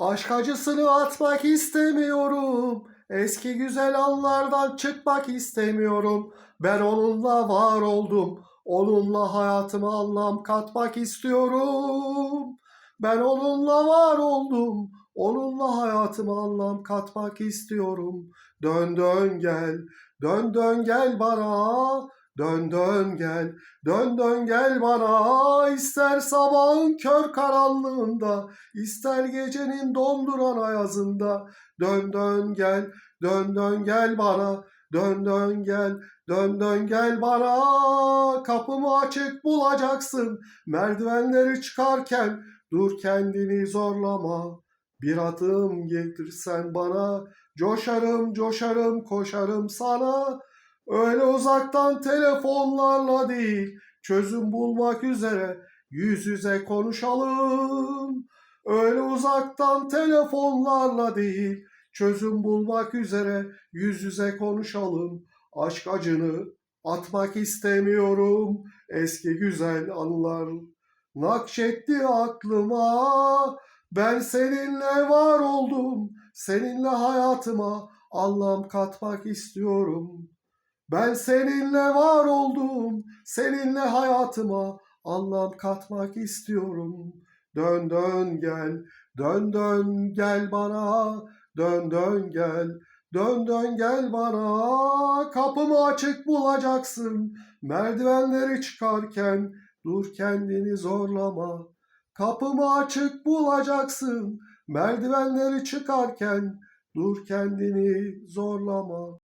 Aşk acısını atmak istemiyorum. Eski güzel anlardan çıkmak istemiyorum. Ben onunla var oldum. Onunla hayatıma anlam katmak istiyorum. Ben onunla var oldum. Onunla hayatıma anlam katmak istiyorum. Dön dön gel, dön dön gel bana. Dön dön gel, dön dön gel bana. İster sabahın kör karanlığında, ister gecenin donduran ayazında. Dön dön gel, dön dön gel bana. Dön dön gel, dön dön gel bana. Kapımı açık bulacaksın. Merdivenleri çıkarken dur kendini zorlama. Bir adım getirsen bana, coşarım coşarım koşarım sana. Öyle uzaktan telefonlarla değil, çözüm bulmak üzere yüz yüze konuşalım. Öyle uzaktan telefonlarla değil, çözüm bulmak üzere yüz yüze konuşalım. Aşk acını atmak istemiyorum. Eski güzel anılar nakşetti aklıma. Ben seninle var oldum. Seninle hayatıma anlam katmak istiyorum. Ben seninle var oldum. Seninle hayatıma anlam katmak istiyorum. Dön dön gel, dön dön gel bana. Dön dön gel, dön dön gel bana. Kapımı açık bulacaksın. Merdivenleri çıkarken dur kendini zorlama. Kapımı açık bulacaksın. Merdivenleri çıkarken dur kendini zorlama.